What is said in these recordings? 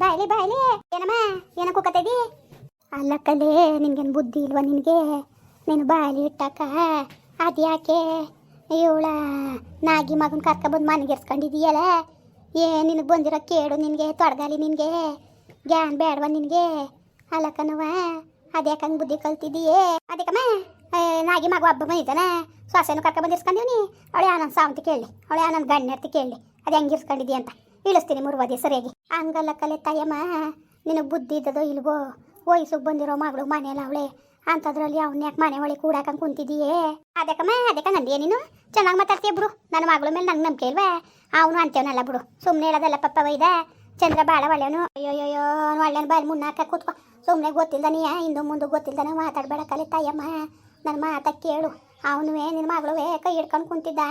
ಬಾಯ್ಲಿ ಬಾಯ್ಲಿ. ಏನಮ್ಮ, ಏನಕ್ಕೆ ಕೂಕತ್ತಿದಿ ಅಲ್ಲ ಕಲೆ ನಿನ್ಗೇನು ಬುದ್ಧಿ ಇಲ್ವಾ ನಿನಗೆ? ನೀನು ಬಾಯಲ್ಲಿ ಇಟ್ಟಾಕ? ಅದ್ಯಾಕೆ ಇವಳ ನಾಗಿ ಮಗನ ಕರ್ಕೊಬಂದು ಮನೆಗೆ ಎರ್ಸ್ಕೊಂಡಿದೀಯಲ್ಲ ಏ, ನಿನಗೆ ಬಂದಿರೋ ಕೇಡು ನಿನಗೆ, ತೊಡಗಾಲಿ ನಿನಗೆ ಗ್ಯಾನ್ ಬೇಡವ ನಿನಗೆ? ಅಲ್ಲಕ್ಕನವ ಅದ್ಯಾಕಂಗೆ ಬುದ್ಧಿ ಕಲ್ತಿದ್ದೀಯೇ? ಅದಕ್ಕಮ್ಮ ನಾಗಿ ಮಗ ಹಬ್ಬ ಬಂದಿದ್ದಾನೆ ಸೊಸೆನು ಕರ್ಕೊಬಂದು ಇರ್ಸ್ಕೊಂಡಿವ್ನಿ. ಅವಳೆ ಆನಂದ್ ಸಾವಂತ ಕೇಳಿ ಅವಳೆ ಆನಂದ್ ಗಣ್ಯರ್ತಿ ಕೇಳಿ ಅದು ಹೆಂಗೆ ಇರ್ಸ್ಕೊಂಡಿದ್ದೀಯ ಅಂತ ಇಳಿಸ್ತೀನಿ ಮುರುವಾದಿ, ಸರಿಯಾಗಿ. ಹಂಗಲ್ಲ ಕಲೆ ತಾಯಮ್ಮ, ನಿನಗೆ ಬುದ್ಧಿ ಇದ್ದದೋ ಇಲ್ವೋ? ವಯಸ್ಸಿಗೆ ಬಂದಿರೋ ಮಗಳು ಮನೆಯಲ್ಲ ಅವಳೆ. ಅಂಥದ್ರಲ್ಲಿ ಅವ್ನ ಯಾಕೆ ಮನೆ ಒಳಗೆ ಕೂಡಾಕಂಗೆ ಕುಂತಿದೀಯೇ? ಅದಕ್ಕಮ್ಮ, ಅದಕ್ಕೆ ನಂದೇ ನೀನು? ಚೆನ್ನಾಗಿ ಮಾತಾಡ್ತೀಯ ಬಿಡು ನನ್ನ ಮಗಳ ಮೇಲೆ ನಂಗೆ ನಂಬಿಕೆ ಇಲ್ವಾ? ಅವನು ಅಂತೇವನಲ್ಲ ಬಿಡು ಸುಮ್ಮನೆ ಹೇಳೋದಲ್ಲ ಪಪ್ಪ ಒಯ್ದ. ಚಂದ್ರ ಭಾಳ ಒಳ್ಳೆಯವನು ಅಯ್ಯೋಯ್ಯೋ ಅವನು ಒಳ್ಳೆಯನು ಬಾಯಿ ಮುನ್ನಾಕ ಕೂತ್ಕೊ. ಸುಮ್ಮನೆ ಗೊತ್ತಿಲ್ದಾನೆ ಇಂದು ಮುಂದೆ ಗೊತ್ತಿಲ್ದಾನೆ ಮಾತಾಡಬೇಡ ಕಲೆ ತಾಯಮ್ಮ. ನನ್ನ ಮಾತ ಕೇಳು. ಅವನುವೇ ನಿನ್ನ ಮಗಳುವೇ ಕೈ ಹಿಡ್ಕೊಂಡು ಕುಂತಿದ್ದ.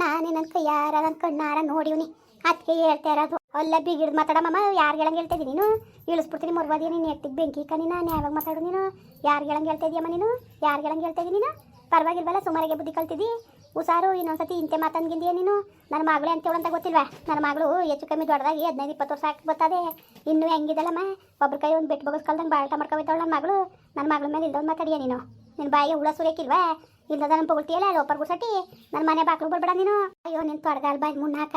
ನಾನೇ ನನ್ನ ಕೈಯಾರ ನನ್ನ ಕಣ್ಣಾರ ನೋಡಿವ್ನಿ. ಅದಕ್ಕೆ ಹೇಳ್ತಾ ಇರೋದು. ಅಲ್ಲ ಬಿಗಿಡ್ ಮಾತಾಡಮ್ಮ ಯಾರು ಹೇಳಂಗೆ ಹೇಳ್ತಾ ನೀನು? ಇಳಿಸ್ಬಿಡ್ತೀನಿ, ಮುರ್ವಾದಿ ನೀನು, ಎತ್ತಿಗೆ ಬೆಂಕಿ ಕಣಿ ನಾನು, ಯಾವಾಗ ಮಾತಾಡು ನೀನು? ಯಾರು ಹೇಳಂಗೆ ಹೇಳ್ತಾ ಇದೀಯಮ್ಮ ನೀನು? ಯಾರು ಹೇಳಂಗೆ ಹೇಳ್ತಾ ಇದೀನಿ ನೀನು? ಪರವಾಗಿಲ್ವಲ್ಲ, ಸುಮಾರಿಗೆ ಬುದ್ಧಿ ಕಲ್ತಿದ್ದಿ? ಹುಷಾರು, ಇನ್ನೊಂದ್ಸತಿ ಇಂತೆ ಮಾತಂಗಿಂದೀಯ ನೀನು? ನನ್ನ ಮಗಳೇ ಅಂತ ಅಂತ ಗೊತ್ತಿಲ್ವಾ? ನನ್ನ ಮಗಳು ಹೆಚ್ಚು ಕಮ್ಮಿ ದೊಡ್ಡದಾಗಿ ಹದಿನೈದು, ಇಪ್ಪತ್ತು ವರ್ಷ ಹಾಕಿ ಬರ್ತದೆ. ಇನ್ನೂ ಹೆಂಗಿದಲ್ಲಮ್ಮ ಒಬ್ರ ಕೈ ಒಂದು ಬೆಟ್ಟು ಬಗಸ್ ಕಲ್ದಂಗೆ ಬಾಳ್ಟ ಮಾಡ್ಕೊಬೈತಾವಳ ನನ್ನ ಮಗಳು. ನನ್ನ ಮಗಳ ಮೇಲೆ ಇಲ್ದೊಂದು ಮಾತಾಡಿಯ ನೀನು? ನಿನ್ನ ಬಾಯಿಗೆ ಹುಳ ಸುರಿಯಕ್ಕಿಲ್ವಾ ಇಲ್ಲದ ನನ್ನ ಪೊಗಳ್ತಿಯಲ್ಲ ಲೋಪರ್ ಗುಡ್ಸಟ್ಟಿ ನನ್ನ ಮನೆ ಬಾಕ್ಲು ಬರ್ಬೇಡ ನೀನು. ಅಯ್ಯೋ ನಿನ್ನ ತೊಡಗಾಲ್ ಬಾಯ್ ಮುನ್ನಾಕ.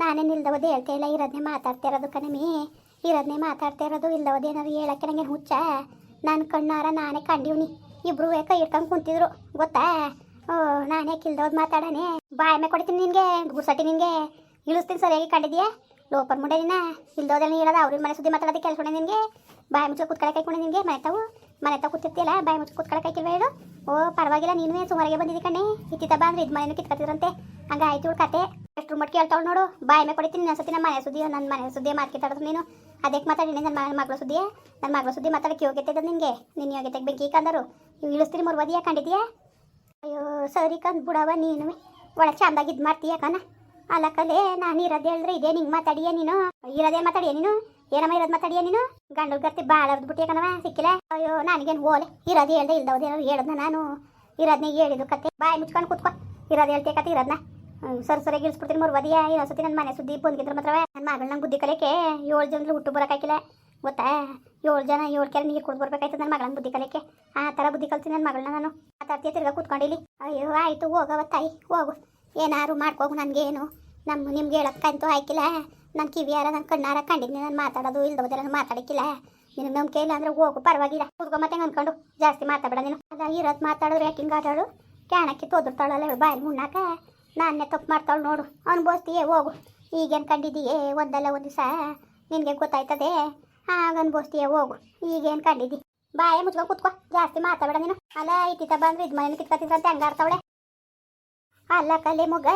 ನಾನೇ ನಿಲ್ದವದು ಹೇಳ್ತಾ ಇಲ್ಲ ಇರೋದನ್ನೇ ಮಾತಾಡ್ತಾ ಇರೋದು ಕಣಮಿ. ಇರೋದನ್ನೇ ಮಾತಾಡ್ತಾ ಇರೋದು ಇಲ್ದವದೇ ಏನಾದ್ರು ಹೇಳಕ್ಕೆ ನನಗೆ ಹುಚ್ಚ. ನನ್ನ ಕಣ್ಣಾರ ನಾನೇ ಕಂಡಿವ್ನಿ. ಇಬ್ರು ಕೈ ಇಟ್ಕೊಂಡು ಕುಂತಿದ್ರು, ಗೊತ್ತಾ? ಓ, ನಾನೇ ಕಿಲ್ದವ್ದು ಮಾತಾಡನೆ. ಬಾಯ್ ಮೇ ಕೊಡ್ತೀನಿ ನಿನಗೆ ಗುಡ್ಸಟ್ಟಿ ನಿನಗೆ. ಇಳಿಸ್ತೀನಿ ಸರಿಯಾಗಿ, ಕಂಡಿದ್ಯಾ? ಲೋಪರ್ ಮುಂಡೆ ನೀನ ಇಲ್ದೋದಲ್ಲಿ ಹೇಳದ ಅವ್ರ ಮನೆ ಸುದ್ದಿ ಮಾತಾಡೋದಕ್ಕೆ ಕೆಲಸ ನಿನಗೆ. ಬಾಯಿ ಮುಚ್ಚ ಕುತ್ಕೊಳಕ್ಕೆ ಕೈಕೊಂಡು ನಿನಗೆ, ಮನೆ ತಾವು ಮನೆ ತಾವು ಕೂತಿರ್ತಿಯಲ್ಲ, ಬಾಯಿ ಮುಚ್ಚ ಕುತ್ಕೊಳಕ್ಕೆ ಕೈ ಓ, ಪರವಾಗಿಲ್ಲ, ನೀನು ಸುಮಾರಿಗೆ ಬಂದಿದ್ದಿ ಕಣ್ಣೆ. ಇತ್ತಿತ್ತ ಬಾ ಅಂದ್ರೆ ಇದು ಮನೇನು ಕಿತ್ಕೊತಿದ್ರಂತೆ ಹಂಗ ಆಯ್ತು ಇವ್ಳ ಕತೆ. ಎಷ್ಟು ಮಟ್ಟಿ ಹೇಳ್ತಾವ್ ನೋಡು. ಬಾಯಿ ಮೇ ಕೊಡ್ತೀನಿ, ನನ್ನ ಸತಿ ನಮ್ಮ ಮನೆ ಸುದ್ದಿ ನನ್ನ ಮನೆ ಸುದ್ದಿ ಮಾತಾಡೋದು ನೀನು. ಅದಕ್ಕೆ ಮಾತಾಡಿನಿ ನನ್ನ ಮಗಳ ಮಗಳು ಸುದ್ದಿ ನನ್ನ ಮಗಳ ಸುದ್ದಿ ಮಾತಾಡಕ್ಕೆ ಯೋಗ್ಯತೆ ನಿನಗೆ. ನಿನ್ನ ಯೋಗ್ಯತೆಗೆ ಬೆಂಕಿ ಕಂದರು. ನೀವು ಇಳಿಸ್ತೀನಿ ಮುರ್ವದಿಯಾ ಕಂಡಿದ್ಯಾ? ಅಯ್ಯೋ, ಸರಿ ಕಂದ್ ಬಿಡವ ನೀನು. ಒಳಗೆ ಚಂದಾಗಿ ಇದು ಮಾಡ್ತೀಯ ಕಣ? ಅಲ್ಲ ಕಲೆ ನಾನು ಇರೋದು ಹೇಳಿದ್ರೆ ಇದೇ ನಿಂಗೆ ಮಾತಾಡಿಯ ನೀನು? ಇರೋದೇ ಮಾತಾಡಿಯ ನೀನು? ಏನಮ್ಮ ಇರೋದು ಮಾತಾಡಿಯ ನೀನು? ಗಂಡು ಗರ್ತಿ ಭಾಳ ಬಿಟ್ಟಿಯ ಕಣವ ಸಿಕ್ಕಿಲ್ಲ? ಅಯ್ಯೋ, ನನಗೇನು ಓಲೆ? ಇರೋದು ಹೇಳ್ದೆ ಇಲ್ದವ್ದು ಹೇಳ್ದ ನಾನು? ಇರೋದನ್ನ ಹೇಳಿದ್ದು ಕತೆ. ಬಾಯಿ ಮುಚ್ಕೊಂಡು ಕೂತ್ಕೊ. ಇರೋದು ಹೇಳ್ತೀಯ ಕತೆ ಇರೋದನ್ನ ಸರಿ ಮೂರು ವದಿಯ? ಮುರ್ವದಿಯ ಇನ್ನೊಂದ್ಸತಿ ನನ್ನ ಮನೆ ಸುದ್ದಿ ಬಂದ್ಗಿದ್ರ ಮಾತ್ರ ನನ್ನ ಮಗಳು ನಂಗೆ ಬುದ್ಧಿ ಕಲಿಕೆ ಏಳು ಜನ ಹುಟ್ಟು ಬರೋಕ್ಕಾಗಿಲ್ಲ ಗೊತ್ತಾ? ಏಳು ಜನ, ಏಳು ಕೆರೆ ನೀರು ಕುಡ್ದು ಬರ್ಬೇಕಾಯ್ತು ನನ್ನ ಮಗಳನ್ನ ಬುದ್ಧಿ ಕಲಿಕೆ ಆ ಥರ ಬುದ್ಧಿ ಕಲ್ತೀನಿ ನನ್ನ ಮಗಳನ್ನ ನಾನು. ಮಾತಾಡ್ತೀಯ ತಿರ್ಗಾ ಕೂತ್ಕೊಂಡಿಲ್ಲಿ ಅಯ್ಯೋ, ಆಯಿತು ಹೋಗವ ತಾಯಿ, ಹೋಗು. ಏನಾರು ಮಾಡ್ಕೋಗು ನನಗೇನು? ನಮ್ಮ ನಿಮ್ಗೆ ಹೇಳಕ್ಕಂತೂ ಆಯ್ಕಿಲ್ಲ ನನ್ನ ಕಿವಿಯಾರ ನನ್ನ ಕಣ್ಣಾರ ಕಂಡಿದ್ನಿ ನಾನು ಮಾತಾಡೋದು ನಾನು ಮಾತಾಡಕ್ಕಿಲ್ಲ. ನಿನ್ನ ನಂಬಿಕೆ ಇಲ್ಲ ಅಂದ್ರೆ ಹೋಗು, ಪರವಾಗಿಲ್ಲ. ಕೂತ್ಕೊ ಮತ್ತೆ ಅಂದ್ಕೊಂಡು ಜಾಸ್ತಿ ಮಾತಾಡ ನೀನು. ಅದ ಇರೋದು ಮಾತಾಡೋರು ಆಟಾಡು ಕ್ಯಾಣಕ್ಕೆ ತೋದಿರ್ತಾಳಲ್ಲ ಹೇಳು ಬಾಯಲ್ಲಿ ಮುನ್ನಾಕ ನಾನೇ ತಪ್ಪು ಮಾಡ್ತಾಳು ನೋಡು. ಅನ್ಬೋಸ್ತೀಯೇ ಹೋಗು. ಈಗೇನು ಕಂಡಿದ್ದೀಯೇ? ಒಂದಲ್ಲ ಒಂದು ದಿವಸ. ನಿನಗೆ ಗೊತ್ತಾಯ್ತದೆ. ಹಾಗ ಅನ್ಬೋಸ್ತೀಯೇ ಹೋಗು. ಈಗೇನು ಕಂಡಿದ್ದಿ? ಬಾಯ ಮುಚ್ಕೊಂಡು ಕೂತ್ಕೋ. ಜಾಸ್ತಿ ಮಾತಾಡ ನೀನು. ಅಲ್ಲ ಇತ್ತಿತ್ತ ಬಂದ್ರೆ, ಇದು ಮನೇಲಿ ಹಂಗೆ ಆಡ್ತಾವಳೆ ಅಲ್ಲ ಕಲೆ ಮುಗ,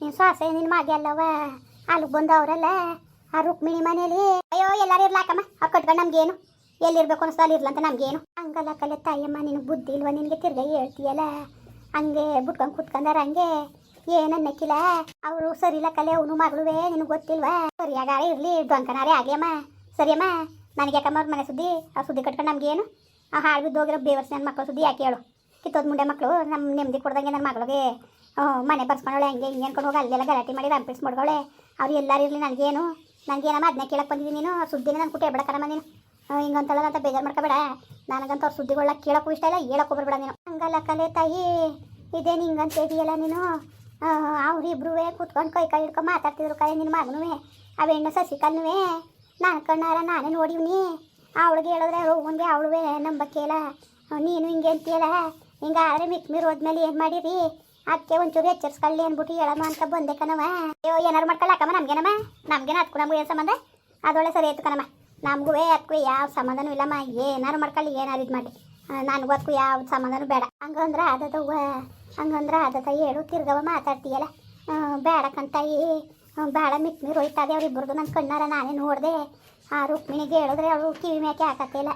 ನೀನು ಶ್ವಾಸ ನಿನ್ ಮಾಗೆ ಅಲ್ಲವ ಅಲ್ಲಿಗೆ ಬಂದವರಲ್ಲ, ಆ ರುಕ್ಮಿಣಿ ಮನೇಲಿ. ಅಯ್ಯೋ, ಎಲ್ಲಾರು ಇರ್ಲಾಕಮ್ಮ ಅವ್ರು ಕಟ್ಕೊಂಡು ನಮ್ಗೇನು? ಎಲ್ಲಿರ್ಬೇಕು ಅನಿಸ್ತಾ ಅಲ್ಲಿ ಇರ್ಲಂತ ನಮ್ಗೇನು? ಹಂಗಲ್ಲ ಕಲೆ ತಾಯಮ್ಮ, ನಿನಗೆ ಬುದ್ಧಿ ಇಲ್ವ? ನಿನಗೆ ತಿರ್ಗಾ ಹೇಳ್ತೀಯಲ್ಲ? ಹಂಗೆ ಬಿಟ್ಕೊಂಡು ಕುತ್ಕೊಂಡಾರ ಹಂಗೆ? ಏನನ್ನಕ್ಕಿಲ್ಲ ಅವರು ಸರಿಲ್ಲ ಕಲೆ, ಅವನು ಮಗಳುವೆ, ನಿನಗೆ ಗೊತ್ತಿಲ್ವಾ? ಸರಿಯಾಗಾರೆ ಇರಲಿ ಡೊಂಕನಾರೇ ಆಗ್ಯಮ್ಮ. ಸರಿಯಮ್ಮ, ನನಗೆ ಯಾಕಮ್ಮ ಅವ್ರ ಮನೆ ಸುದ್ದಿ? ಆ ಸುದ್ದಿ ಕಟ್ಕೊಂಡು ನಮ್ಗೇನು? ಆ ಹಾಳು ಬಿದ್ದೋಗಿರೋ ಬೇವರ್ಸ್ ನನ್ನ ಮಕ್ಕಳ ಸುದ್ದಿ ಯಾಕೆ ಹೇಳು? ಕಿತ್ತೋದ್ ಮುಂಡೆ ಮಕ್ಕಳು ನಮ್ಮ ನೆಮ್ಮದಿ ಕೊಡ್ದಂಗೆ ನನ್ನ ಮಗಳಿಗೆ. ಮನೆ ಬರ್ಸ್ಕೊಂಡವಳೆ, ಹಂಗೆ ಹಿಂಗೆ ಅನ್ಕೊಂಡು ಹೋಗಿ ಅಲ್ಲೆಲ್ಲ ಗಲಾಟೆ ಮಾಡಿ ರಂಪಿಡ್ಸ್ ಮಾಡ್ಕೊಳೆ ಅವ್ರು ಎಲ್ಲರೂ ಇರಲಿ ನನಗೇನು ನನಗೇನಮ್ಮ ಅದನ್ನ ಕೇಳಕ್ಕೆ ಬಂದಿದ್ದೀನಿ ನೀನು, ಸುದ್ದಿನ ನಾನು ಕುಟ್ಟಿ ಬಿಡಕರಮ್ಮ ನೀನು. ಹಿಂಗಂತಲ್ಲ ಅಂತ ಬೇಜಾರು ಮಾಡ್ಕೋಬೇಡ. ನನಗಂತ ಅವ್ರ ಸುದ್ದಿಗಳ ಕೇಳಕ್ಕೂ ಇಷ್ಟ ಇಲ್ಲ, ಹೇಳಕ್ಕೂ ಬರ್ಬೇಡ ನೀನು. ಹಂಗಲ್ಲ ಕಲೆ ತಾಯಿ ಇದೇನು ಹಿಂಗಂತ ಇದೆಯಲ್ಲ ನೀನು. ಅವ್ರಿಬ್ರು ಕೂತ್ಕೊಂಡು ಕೈ ಕೈ ಹಿಡ್ಕೊಂಡು ಮಾತಾಡ್ತಿದ್ರು ಕೈ ನಿನ್ನ ಮಗನೂ ಆ ಹೆಣ್ಣು ಸಸಿಕಲ್ನುವೆ ನಾನು ಕಣ್ಣಾರ ನಾನೇ ನೋಡಿವ್ನಿ. ಅವಳಿಗೆ ಹೇಳಿದ್ರೆ ಹೋಗನ್ಗೆ ಅವಳುವೆ ನಂಬಕ್ಕೆ ಇಲ್ಲ ನೀನು ಹಿಂಗೆ ಅಂತೀಯಲ್ಲ. ಹಿಂಗಾದ್ರೆ ಮಿತ್ ಮೀರು ಹೋದ್ಮೇಲೆ ಏನು ಮಾಡಿರಿ? ಅದಕ್ಕೆ ಒಂಚೂರು ಎಚ್ಚರಿಸ್ಕೊಳ್ಳಿ ಅಂದ್ಬಿಟ್ಟು ಹೇಳಮ್ಮ ಅಂತ ಬಂದೆ ಕಣವ ಅಯ್ಯೋ, ಏನಾರು ಮಾಡ್ಕೊಳ್ಳಾಕಮ್ಮ ನಮ್ಗೇನಮ್ಮ ನಮ್ಗೇನ ಅದಕ್ಕೂ ನಮಗೂ ಏನು ಸಂಬಂಧ? ಅದೊಳ್ಳೆ ಸರಿ ಆಯ್ತು ಕಣಮ್ಮ. ನಮಗೂ ಅದಕ್ಕೂ ಯಾವ ಸಂಬಂಧನೂ ಇಲ್ಲಮ್ಮ. ಏನಾರು ಮಾಡ್ಕೊಳ್ಳಿ, ಏನಾರು ಇದು ಮಾಡಿ. ನನಗೂ ಅದಕ್ಕೂ ಯಾವ ಸಂಬಂಧನೂ ಬೇಡ. ಹಂಗಂದ್ರೆ ಆದದವ್ವ ಹಂಗಂದ್ರೆ ಆದದ ಹೇಳು ತಿರ್ಗವ ಮಾತಾಡ್ತೀಯಲ್ಲ. ಬೇಡಕ್ಕಂತ ಈ ಬೇಡ ಮಿಕ್ಮಿ ಮೀರ್ ಹೋಯ್ತದೆ ಅವ್ರಿಬ್ಬರದು ನನ್ನ ಕಣ್ಣಾರ ನಾನೇ ನೋಡಿದೆ. ಆ ರುಕ್ಮಿಣಿಗೆ ಹೇಳಿದ್ರೆ ಅವರು ಕಿವಿ ಮ್ಯಾಕೆ ಹಾಕತ್ತಿಲ್ಲ.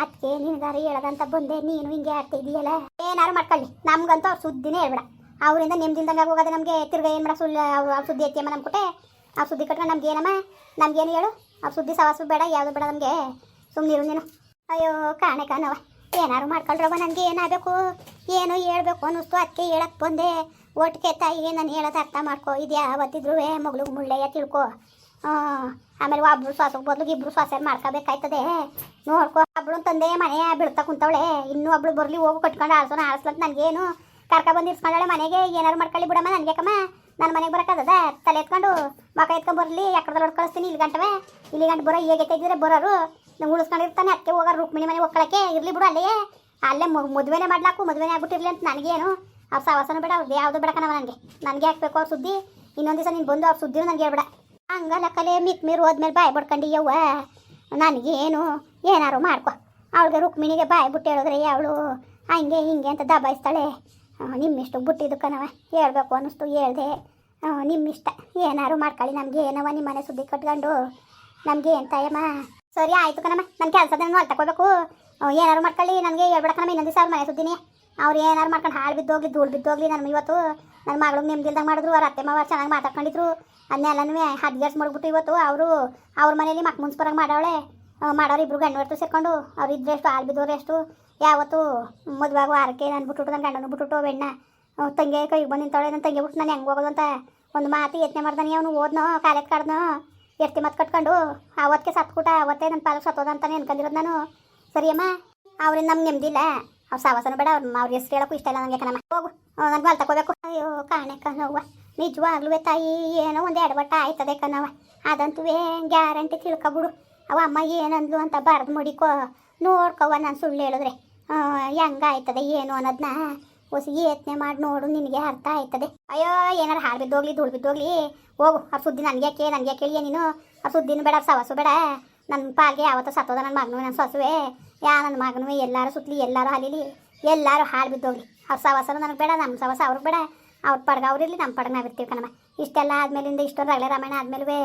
ಅದಕ್ಕೆ ನಿನಗಾರು ಹೇಳದಂತ ಬಂದೆ. ನೀನು ಹಿಂಗೆ ಆಡ್ತಿದ್ದೀಯಲ್ಲ. ಏನಾರು ಮಾಡ್ಕೊಳ್ಳಿ. ನಮ್ಗಂತೂ ಅವ್ರು ಸುದ್ದಿನೇ ಹೇಳ್ಬೇಡ. ಅವರಿಂದ ನೆಮ್ಮದಿಲ್ದಂಗೆ ಹೋಗೋದು ನಮಗೆ ತಿರ್ಗಾ ಏನು ಮಾಡೋ ಸುಳ್ಳು ಅವ್ರು ಅವ್ರ ಸುದ್ದಿ ನಮ್ಮ ಕೊಟ್ಟೆ ಆ ಸುದ್ದಿ ಕಟ್ಕೊಂಡು ನಮ್ಗೆ ಏನಮ್ಮ? ನಮ್ಗೇನು ಹೇಳು? ಆ ಸುದ್ದಿ ಸವಾಸು ಬೇಡ, ಯಾವುದು ಬೇಡ ನಮಗೆ? ಸುಮ್ಮನಿರು ನೀನು. ಅಯ್ಯೋ, ಕಾಣೆ ಕಾಣವ ಏನಾರು ಮಾಡ್ಕೊಳ್ರವ ನನಗೆ, ಏನಾಗಬೇಕು? ಏನು ಹೇಳ್ಬೇಕು ಅನ್ನಿಸ್ತು ಅದಕ್ಕೆ ಹೇಳಕ್ಕೆ ಬಂದೆ. ಒಟ್ಟಿಗೆ ತಾಯಿ ನಾನು ಹೇಳೋದು ಅರ್ಥ ಮಾಡ್ಕೊ. ಇದು ಯಾವತ್ತಿದ್ರು ಮಗಳು ಮುಳ್ಳೆಯ ತಿಳ್ಕೊ. ಆಮೇಲೆ ಒಬ್ರು ಶ್ವಾಸಕ್ಕೆ ಬದಲು ಇಬ್ರು ಶ್ವಾಸ ಮಾಡ್ಕೋಬೇಕಾಯ್ತದೆ. ನೋಡ್ಕೊ. ಒಬ್ಳು ತಂದೆ ಮನೆಯ ಬಿಡ್ತಾ ಕುಂತವಳೆ. ಇನ್ನೂ ಒಬ್ಳು ಬರಲಿ ಹೋಗು, ಕಟ್ಕೊಂಡು ಆಳ್ಸೋಣ ಆಳ್ಸ್ಲಕ್ಕೆ ನನಗೇನು? ಕರ್ಕ ಬಂದು ಇರ್ಸ್ಕೊಂಡಳೆ ಮನೆಗೆ, ಏನಾರು ಮಾಡ್ಕೊಳ್ಳಿ ಬಿಡಮ್ಮ ನನಗೆ ಕಮ್ಮ. ನನ್ನ ಮನೆಗೆ ಬರೋಕ್ಕದ ತಲೆ ಎತ್ಕೊಂಡು ಮಕ ಎತ್ಕೊಂಡು ಬರಲಿ, ಎಕ್ಕಡದಲ್ಲಿ ಹೊಡ್ ಕಳಿಸ್ತೀನಿ ಇಲ್ಲಿ ಗಂಟವೆ. ಇಲ್ಲಿ ಗಂಟೆ ಬರೋ ಹೇಗೆ ತೆಗೆದ್ರೆ ಬರೋರು. ನಂಗೆ ಉಳಿಸ್ಕೊಂಡಿರ್ತಾನೆ ಅದಕ್ಕೆ ಹೋಗೋರು ರುಕ್ಮಿಣಿ ಮನೆ ಒಕ್ಕಳಕ್ಕೆ ಇರಲಿ ಬಿಡು ಅಲ್ಲೇ ಅಲ್ಲೇ ಮದುವೆನೇ ಮಾಡ್ಲಾಕು, ಮದುವೆನೇ ಆಗ್ಬಿಟ್ಟಿರ್ಲಿ ಅಂತ ನನಗೇನು. ಅವ್ರ ಸಾವಾಸನೂ ಬೇಡ ಅವ್ರದ್ದು ಯಾವುದು ಬೇಡಕನವ ನನಗೆ. ನನಗೆ ಹಾಕ್ಬೇಕು ಅವ್ರ ಸುದ್ದಿ? ಇನ್ನೊಂದು ದಿವಸ ನೀನು ಬಂದು ಅವ್ರ ಸುದ್ದಿನೂ ನನಗೆ ಹೇಳ್ಬೇಡ. ಹಂಗಲ್ಲ ಕಲೆ, ಮಿಕ್ ಮೀರು ಹೋದ್ಮೇಲೆ ಬಾಯ್ ಬಡ್ಕೊಂಡು ಯವ್ವ. ನನಗೇನು, ಏನಾರು ಮಾಡ್ಕೊ. ಅವಳಿಗೆ ರುಕ್ಮಿಣಿಗೆ ಬಾಯಿ ಬಿಟ್ಟು ಹೇಳಿದ್ರೆ ಅವಳು ಹಂಗೆ ಹಿಂಗೆ ಅಂತ ದಬಾಯಿಸ್ತಾಳೆ. ನಿಮ್ಮಿಷ್ಟು ಬಿಟ್ಟಿದ್ದು ಕಣವ ಹೇಳ್ಬೇಕು ಅನ್ನಿಸ್ತು, ಹೇಳ್ದೆ. ನಿಮ್ಮಿಷ್ಟ. ಏನಾರು ಮಾಡ್ಕೊಳ್ಳಿ ನಮಗೆ ಏನವ ನಿಮ್ಮ ಮನೆ ಸುದ್ದಿ ಕಟ್ಕೊಂಡು. ನಮಗೆ ತಾಯಮ್ಮ? ಸರಿ, ಆಯಿತು ಕಣಮ್ಮ. ನನ್ನ ಕೆಲಸದ ಅಲ್ಲಿ ತಗೋಬೇಕು ಏನಾರು ಮಾಡ್ಕೊಳ್ಳಿ ನನಗೆ. ಹೇಳ್ಬೇಡ ಕಣಮ್ಮ, ಇನ್ನೊಂದು ದಿವಸ ಅವ್ರ ಮನೆ ಸುದ್ದಿನಿ. ಅವ್ರು ಏನಾರು ಮಾಡ್ಕೊಂಡು ಹಾಳು ಬಿದ್ದೋಗ್ಲಿ, ಧೂಳು ಬಿದ್ದೋಗ್ಲಿ ನಾನು ಇವತ್ತು. ನನ್ನ ಮಗಳಿಗೆ ನೆಮ್ಮದಿಲ್ದಂಗೆ ಮಾಡಿದ್ರು, ಅವ್ರ ಅತ್ತೆ ಮಾವ ಚೆನ್ನಾಗಿ ಮಾತಾಡ್ಕೊಂಡಿದ್ರು. ಅದನ್ನೆಲ್ಲನೂ ಹದ್ಗೆರ್ಸ್ ಮಾಡ್ಬಿಟ್ಟು ಇವತ್ತು ಅವರು ಅವ್ರ ಮನೇಲಿ ಮಕ್ ಮುನ್ಸ್ಪರಂಗೆ ಮಾಡವಳೆ. ಮಾಡೋರು ಇಬ್ರು ಗಂಡು ಹೊರ್ತು ಸೇರ್ಕೊಂಡು ಅವ್ರು ಇದ್ರೆ ಎಷ್ಟು, ಆಳು ಬಿದ್ದವ್ರು ಎಷ್ಟು, ಯಾವತ್ತು ಮದುವಾಗ ವಾರಕ್ಕೆ ನಾನು ಬಿಟ್ಬಿಟ್ಟು ನನ್ನ ಗಂಡನ ಬಿಟ್ಬಿಟ್ಟು ಬೆಣ್ಣ. ತಂಗೆ ಕೈಗೆ ಬಂದು ನಿಂತಾಳೆ ನನ್ನ ತಂಗಿ ಬಿಟ್ಟು ನಾನು ಹೆಂಗೆ ಹೋಗೋದು ಅಂತ ಒಂದು ಮಾತು ಯತ್ನೆ ಮಾಡ್ದಾನೆ, ಅವನು ಓದ್ನೋ, ಕಾಲೇಜ್ ಕಾಡ್ನೋ ಎರ್ತಿ ಮತ್ತೆ ಕಟ್ಕೊಂಡು ಅವತ್ತಿಗೆ ಸತ್ಕೂಟ ಅವತ್ತೇ ನನ್ನ ಪಾಲಕ್ ಸತ್ತೋದ ಅಂತಾನೆ ಅನ್ಕೊಂಡಿರೋದು ನಾನು. ಸರಿಯಮ್ಮ? ಅವ್ರಿಂದ ನಮ್ಗೆ ನೆಮ್ಮದಿಲ್ಲ ಅವ್ರು ಸಾವಸನ ಬೇಡ, ಅವ್ರು ಅವ್ರ ಹೆಸ್ರು ಹೇಳಕ್ಕೂ ಇಷ್ಟ ಇಲ್ಲ ನನಗೆ ಕಣಮ್ಮ. ಹೋಗು ನನ್ಗೆ ಅಲ್ಲಿ ತಗೋಬೇಕು ಅಯ್ಯೋ, ಕಾಣೆ ಕಣವ್ವ, ನಿಜವಾಗ್ಲೂ ತಾಯಿ ಏನೋ ಒಂದು ಎಡವಟ್ಟ ಆಯ್ತದೆ ಕಣವ ಅದಂತೂ ಗ್ಯಾರಂಟಿ ತಿಳ್ಕೊಬಿಡು. ಅವ ಅಮ್ಮ ಏನಂದ್ಲು ಅಂತ ಬರೆದು ಮುಡಿಕೋ ನೋಡ್ಕವ ನಾನು ಸುಳ್ಳು ಹೇಳಿದ್ರೆ. ಹೆಂಗಾಯ್ತದೆ ಏನು ಅನ್ನೋದನ್ನ ಹೊಸಿ ಯತ್ನೆ ಮಾಡಿ ನೋಡು, ನಿನಗೆ ಅರ್ಥ ಆಯ್ತದೆ. ಅಯ್ಯೋ, ಏನಾರು ಹಾಳು ಬಿದ್ದೋಗ್ಲಿ, ಧೂಳು ಬಿದ್ದೋಗ್ಲಿ. ಹೋಗು ಆ ಸುದ್ದಿ ನನಗೆ ಯಾಕೆ ನನಗೆ ಕೇಳಿಯ ನೀನು? ಆ ಸುದ್ದಿನ ಬೇಡ ಸವಸು ಬೇಡ. ನನ್ನ ಪಾಲ್ಗೆ ಯಾವತ್ತೂ ಸತ್ತೋದ ನನ್ನ ಮಗನು ನನ್ನ ಸೊಸುವೆ. ಯಾ ನನ್ನ ಮಗನು, ಎಲ್ಲರೂ ಸುತ್ತಲಿ ಎಲ್ಲರೂ ಹಲಿಲಿ. ಎಲ್ಲರೂ ಹಾಳು ಬಿದ್ದೋಗ್ಲಿ. ಅವ್ರ ಸವಸನು ನನಗೆ ಬೇಡ ನಮ್ಮ ಸವಸ ಅವ್ರಿಗೆ ಬೇಡ. ಅವ್ರ ಪಡ್ಗ ಅವ್ರಿರ್ಲಿ ನಮ್ಮ ಪಡ್ಗ ನಾವಿರ್ತೀವಿ ಕಣಮ್ಮ ಇಷ್ಟೆಲ್ಲ ಆದಮೇಲಿಂದ ಇಷ್ಟೊಂದು ರಗಳೆ ರಾಮಾಯಣ ಆದ್ಮೇಲೆ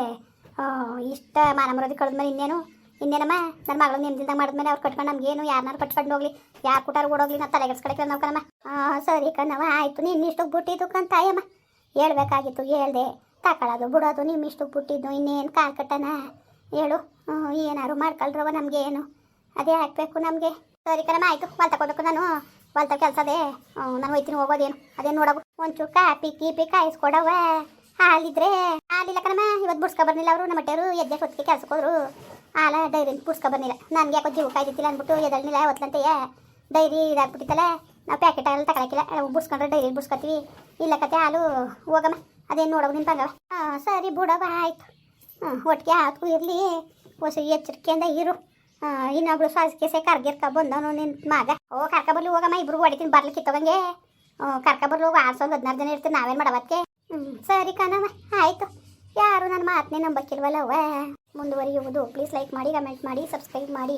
ಇಷ್ಟ. ಮಾನಮರದಿ ಕಳೆದ ಮೇಲೆ ಇನ್ನೇನು? ಇನ್ನೇನಮ್ಮ? ನನ್ನ ಮಗಳು ನೆಮ್ಮದಿಲ್ದಂಗೆ ಮಾಡಿದ್ಮೇಲೆ ಅವ್ರು ಕಟ್ಕೊಂಡು ನಮ್ಗೇನು ಯಾರನ್ನಾರು ಕಟ್ಕೊಂಡು ಹೋಗ್ಲಿ. ಯಾರು ಕೂಟಾರು ಓಡೋಗ್ಲಿ ನಾವು ತಲೆಗೆಡ್ಸ್ಕೊಳಕ್ಕೆ ನಾವು ಕಣಮ್ಮ ಹಾಂ ಸರಿ ಕಣ್ಣವ ಆಯಿತು. ನೀನು ಇಷ್ಟಕ್ಕೆ ಬಿಟ್ಟಿದ್ದು ಕಂತಾಯಮ್ಮ ಹೇಳ್ಬೇಕಾಗಿತ್ತು, ಹೇಳ್ದೆ. ತಕೊಳ್ಳೋದು ಬಿಡೋದು ನಿಮ್ಮ ಇಷ್ಟು ಬಿಟ್ಟಿದ್ದು ಇನ್ನೇನು ಕಾಲ್ ಕಟ್ಟನ? ಹೇಳು. ಏನಾರು ಮಾಡ್ಕೊಳ್ರವ ನಮಗೆ ಏನು? ಅದೇ ಹಾಕ್ಬೇಕು ನಮಗೆ. ಸರಿ ಕಣಮ್ಮ, ಆಯಿತು. ಹೊಲ್ ತಗೋಬೇಕು ನಾನು. ಹೊಲ್ತ ಕೆಲಸ ಅದೇ ನಾನು ಹೋಯ್ತೀನಿ, ಹೋಗೋದೇನು? ಅದೇ ನೋಡೋದು? ಒಂಚೂರು ಕಾಪಿ ಕೀಪಿ ಕಾಯಿಸ್ಕೊಡವ ಹಾಲಿದ್ರೆ ಹಾಲಿಲ್ಲ ಕಣಮ್ಮ ಇವತ್ತು ಬುಡ್ಸ್ಕೊ ಬರ್ನಿಲ್ಲ ಅವರು, ನಮ್ಮ ಮಟ್ಟೆಯವರು ಎದ್ದೆ ಹೊತ್ತಿಗೆ ಕೆಲ್ಸಕ್ಕೆ ಹೋದ್ರು. ಆಲ ಡೈರಿ ಬುಡ್ಸ್ಕೊ ಬರ್ನಿಲ್ಲ. ನನಗೆ ಯಾಕೋ ಜೀವ ಕಾಯ್ದಿತ್ತಿಲ್ಲ ಅಂದ್ಬಿಟ್ಟು ಎದಳ್ನಿಲ್ಲ ಅವತ್ತಂತೆಯೇ ಡೈರಿ ಇದಾಗ್ಬಿಟ್ಟಿತ್ತಲ್ಲ, ನಾವು ಪ್ಯಾಕೆಟ್ ಎಲ್ಲ ತಗೊಳಕಿಲ್ಲ. ಬುಡ್ಸ್ಕೊಂಡ್ರೆ ಡೈರಿ ಬುಡ್ಸ್ಕೊತೀವಿ. ಇಲ್ಲ ಕತೆ, ಹಾಲು ಹೋಗಮ್ಮ. ಅದೇನು ನೋಡೋ ನಿನ್ ಪಂಗವ ಹಾಂ ಸರಿ ಬಿಡವ ಆಯ್ತು. ಹಾಂ ಒಟ್ಟಿಗೆ ಹಾಕು ಇರಲಿ ಹೊಸ ಎಚ್ಚರಿಕೆಯಿಂದ ಇರು. ಇನ್ನೊಬ್ಳು ಶ್ವಾಸಕ್ಕೆ ಕರ್ಗಿರ್ಕ ಬಂದವನು ನಿನ್ನ ಮಗ. ಓ, ಕರ್ಕ ಬರ್ಲಿ, ಹೋಗಮ್ಮ. ಇಬ್ರು ಹೊಡಿತೀನಿ ಬರ್ಲಿಕ್ಕೆ ಕಿತ್ತೋಗಂಗೆ. ಕರ್ಕ ಬರ್ಲಿ, ಹೋಗು. ಸಾವಿರದ ಹದಿನಾರು ಜನ ಇರ್ತೀವಿ ನಾವೇನು ಮಾಡೋವತ್ತೆ ಹ್ಞೂ ಸರಿ ಕಣಮ್ಮ ಆಯಿತು. ಯಾರು ನನ್ನ ಮಾತನೇ ನಂಬಕ್ಕಿಲ್ವಲ್ಲವ ಮುಂದುವರಿಯುವುದು. ಪ್ಲೀಸ್ ಲೈಕ್ ಮಾಡಿ ಕಮೆಂಟ್ ಮಾಡಿ ಸಬ್ಸ್ಕ್ರೈಬ್ ಮಾಡಿ.